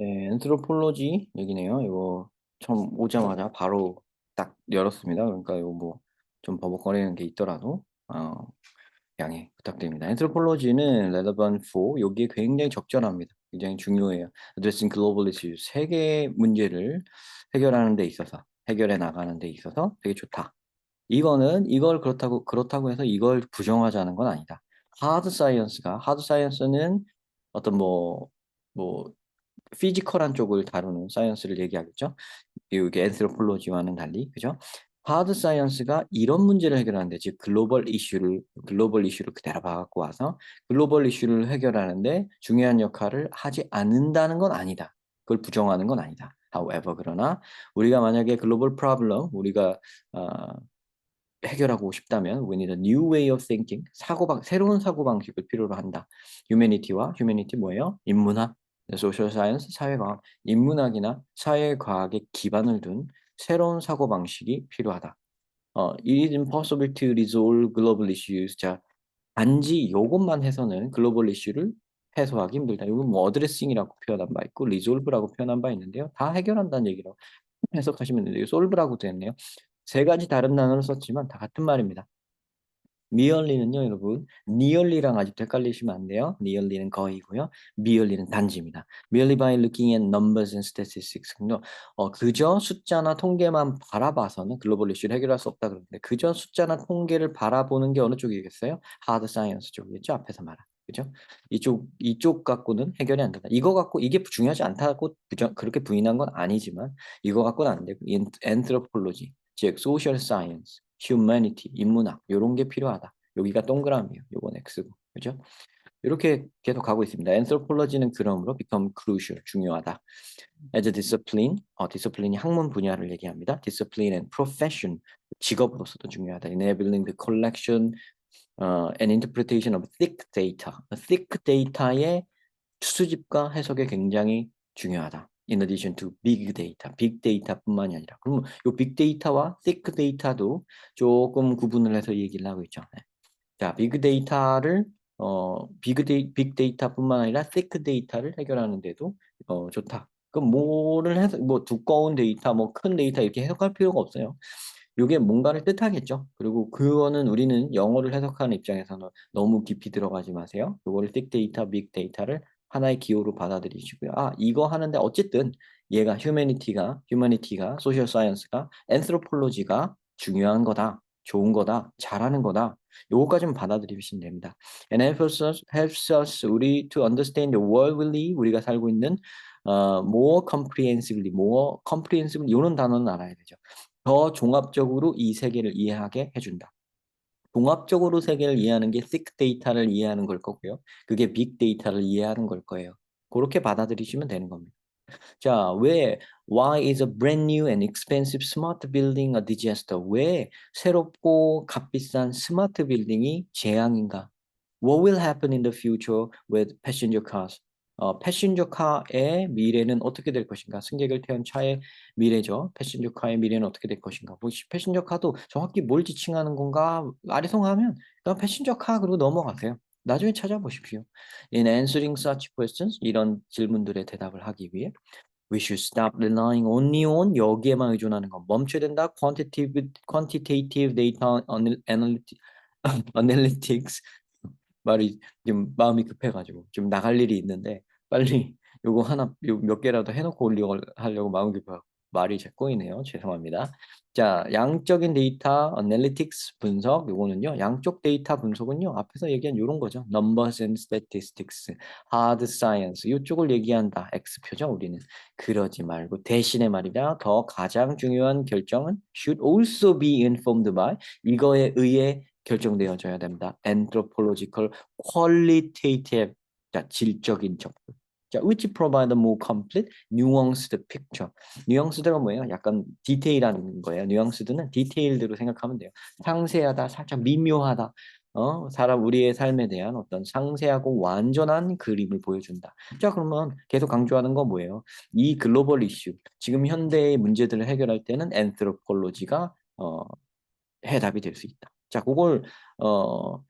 네, 엔트로폴로지 얘기네요. 이거 처음 오자마자 바로 딱 열었습니다. 그러니까 이거 뭐 좀 버벅거리는 게 있더라도 어, 양해 부탁드립니다. 엔트로폴로지는 relevant for 여기에 굉장히 적절합니다. 굉장히 중요해요. addressing global issues 세계 문제를 해결하는 데 있어서 해결해 나가는 데 있어서 되게 좋다. 이거는 이걸 그렇다고 그렇다고 해서 이걸 부정하자는 건 아니다. 하드 사이언스가 하드 사이언스는 어떤 뭐뭐 피지컬한 쪽을 다루는 사이언스를 얘기하겠죠. 이게 엔트로폴로지와는 달리 그죠? 하드 사이언스가 이런 문제를 해결하는데 즉 글로벌 이슈를 글로벌 이슈를 그대로 봐갖고 와서 글로벌 이슈를 해결하는데 중요한 역할을 하지 않는다는 건 아니다. 그걸 부정하는 건 아니다. However 그러나 우리가 만약에 글로벌 프로블럼 우리가 어, 해결하고 싶다면 we need a new way of thinking 사고방 새로운 사고 방식을 필요로 한다. humanity와 humanity 뭐예요? 인문학, social science 사회과학, 인문학이나 사회과학에 기반을 둔 새로운 사고 방식이 필요하다. 어, it is impossible to resolve global issues. 자, 단지 요것만 해서는 글로벌 이슈를 해소하기 힘들다. 이건 뭐 어드레싱이라고 표현한 바 있고 리졸브라고 표현한 바 있는데요. 다 해결한다는 얘기로 해석하시면 되는데요. 솔브라고도 했네요. 세 가지 다른 단어를 썼지만 다 같은 말입니다. 미얼리는요, 여러분, 니얼리랑 아직도 헷갈리시면 안 돼요. 니얼리는 거의고요. 미얼리는 단지입니다. merely by looking at numbers and statistics. 어, 그저 숫자나 통계만 바라봐서는 글로벌 이슈를 해결할 수 없다 그러는데 그저 숫자나 통계를 바라보는 게 어느 쪽이겠어요? 하드 사이언스 쪽이겠죠. 앞에서 말한. 그죠? 이쪽 이쪽 갖고는 해결이 안 된다. 이거 갖고 이게 중요하지 않다고 부정, 그렇게 부인한 건 아니지만 이거 갖고는 안 되고 엔트로폴로지 즉 social science, humanity, 인문학 이런 게 필요하다. 여기가 동그라미예요. 요건 X고. 그죠? 이렇게 계속 가고 있습니다. anthropology는 그러므로 become crucial, 중요하다. as a discipline, 어, discipline이 학문 분야를 얘기합니다. discipline and profession, 직업으로서도 중요하다. enabling the collection uh, and interpretation of thick data. thick data의 수집과 해석에 굉장히 중요하다. In addition to big data, data뿐만이 아니라 그러면 이 data와 thick data도 조금 구분을 해서 얘기를 하고 있죠. 네. 자, data를 어, big, 데이, big data뿐만 아니라 thick data를 해결하는 데도 어, 좋다. 그럼 뭐를 해서 뭐 두꺼운 데이터, 뭐 큰 데이터 이렇게 해석할 필요가 없어요. 이게 뭔가를 뜻하겠죠. 그리고 그거는 우리는 영어를 해석하는 입장에서는 너무 깊이 들어가지 마세요. 이거를 big data를 하나의 기호로 받아들이시고요. 아, 이거 하는데 어쨌든 얘가 휴머니티가 휴머니티가 소셜 사이언스가 엔스로폴로지가 중요한 거다. 좋은 거다. 잘하는 거다. 요거까지만 받아들이시면 됩니다. And helps us, helps us 우리 to understand the world we live 우리가 살고 있는 어, more comprehensively, more comprehensively 이런 단어는 알아야 되죠. 더 종합적으로 이 세계를 이해하게 해준다. 종합적으로 세계를 이해하는 게 thick data를 이해하는 걸 거고요. 그게 big data를 이해하는 걸 거예요. 그렇게 받아들이시면 되는 겁니다. 자, 왜 why is a brand new and expensive smart building a disaster? 왜 새롭고 값비싼 스마트 빌딩이 재앙인가? What will happen in the future with passenger cars? 어, 패신저 카의 미래는 어떻게 될 것인가? 승객을 태운 차의 미래죠. 패신저 카의 미래는 어떻게 될 것인가? 뭐, 패신저 카도 정확히 뭘 지칭하는 건가? 아리송하면 그냥 패신저 카 그리고 넘어가세요. 나중에 찾아보십시오. In answering such questions, 이런 질문들의 대답을 하기 위해 We should stop relying only on 여기에만 의존하는 건 멈춰야 된다. Quantitative, quantitative data analytics 말이 지금 마음이 급해가지고 좀 나갈 일이 있는데 빨리 요거 하나 몇 개라도 해놓고 올리고 하려고 마음 급하고 말이 제 꼬이네요. 죄송합니다. 자, 양적인 데이터 어널리틱스 분석 요거는요. 양쪽 데이터 분석은요. 앞에서 얘기한 요런 거죠. numbers and statistics, hard science 이쪽을 얘기한다. X표죠, 우리는. 그러지 말고 대신에 말이다. 더 가장 중요한 결정은 should also be informed by 이거에 의해 결정되어져야 됩니다. anthropological qualitative 자, 질적인 접근. 자, which provide a more complete, nuanced picture. nuance드가 뭐예요? 약간 디테일한 거예요. nuance드는 디테일드로 생각하면 돼요. 상세하다, 살짝 미묘하다. 어, 사람 우리의 삶에 대한 어떤 상세하고 완전한 그림을 보여준다. 자, 그러면 계속 강조하는 건 뭐예요? 이 글로벌 이슈, 지금 현대의 문제들을 해결할 때는 엔트로폴로지가 어, 해답이 될 수 있다. 자, 그걸 어,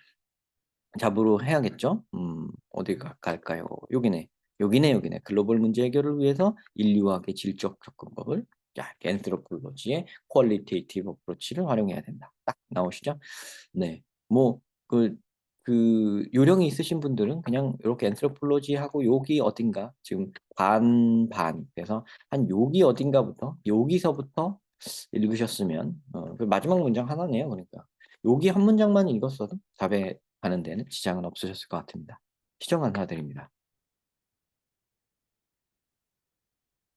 잡으로 해야겠죠? 음, 어디 갈까요? 여기네. 여기네 여기네 글로벌 문제 해결을 위해서 인류학의 질적 접근법을 자, 앤트로폴로지의 퀄리테이티브 어프로치를 활용해야 된다. 딱 나오시죠? 네. 뭐 그 그 요령이 있으신 분들은 그냥 이렇게 앤트로폴로지하고 여기 어딘가 지금 반 반 그래서 한 여기 어딘가부터 여기서부터 읽으셨으면 어, 그 마지막 문장 하나네요. 그러니까 여기 한 문장만 읽었어도 답에 가는 데는 지장은 없으셨을 것 같습니다. 시청 감사드립니다.